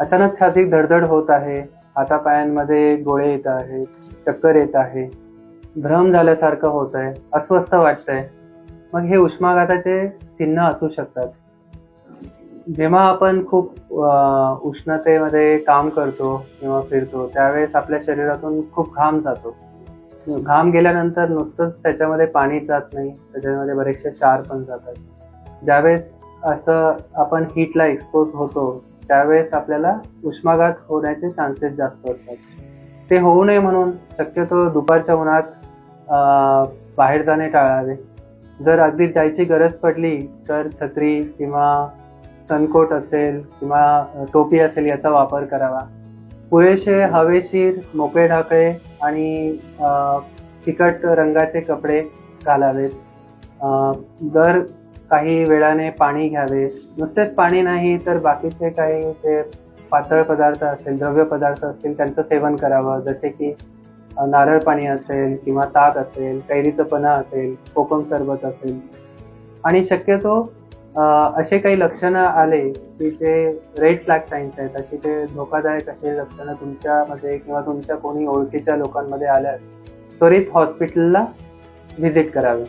अचानक छातीत धडधड होत आहे. हातापायांमध्ये गोळे येत आहेत. चक्कर येत आहे. भ्रम झाल्यासारखं होत आहे. अस्वस्थ वाटतंय. मग हे उष्माघाताचे चिन्ह असू शकतात. जेव्हा आपण खूप उष्णतेमध्ये काम करतो किंवा फिरतो त्यावेळेस आपल्या शरीरातून खूप घाम जातो. घाम गेल्यानंतर नुसतंच त्याच्यामध्ये पाणी जात नाही. त्याच्यामध्ये बरेचसे क्षार पण जातात. ज्यावेळेस असं आपण हीटला एक्सपोज होतो त्यावेळेस आपल्याला उष्माघात होण्याचे चान्सेस जास्त असतात. ते होऊ नये म्हणून शक्यतो दुपारच्या उन्हात बाहेर जाणे टाळावे. जर अगदी जायची गरज पडली तर छत्री किंवा सनकोट असेल किंवा टोपी असेल याचा वापर करावा. पुरेसे हवेशीर मोकळे ढाकळे आणि तिखट फिकट रंगाचे कपडे घालावेत. दर काही वेळाने पाणी घ्यावे. नुसतेच पाणी नाही तर बाकीचे काही ते पातळ पदार्थ असतील द्रव्य पदार्थ असतील त्यांचं सेवन करावं. जसे की नारळ पाणी असेल किंवा ताक असेल कैरीचं पन्हा असेल कोकम सरबत असेल. आणि शक्यतो असे काही लक्षणं आले की ते रेड फ्लॅग साईन्स आहेत अशी ते धोकादायक असे लक्षणं तुमच्यामध्ये किंवा तुमच्या कोणी ओळखीच्या लोकांमध्ये आल्यास त्वरित हॉस्पिटलला व्हिजिट करावी.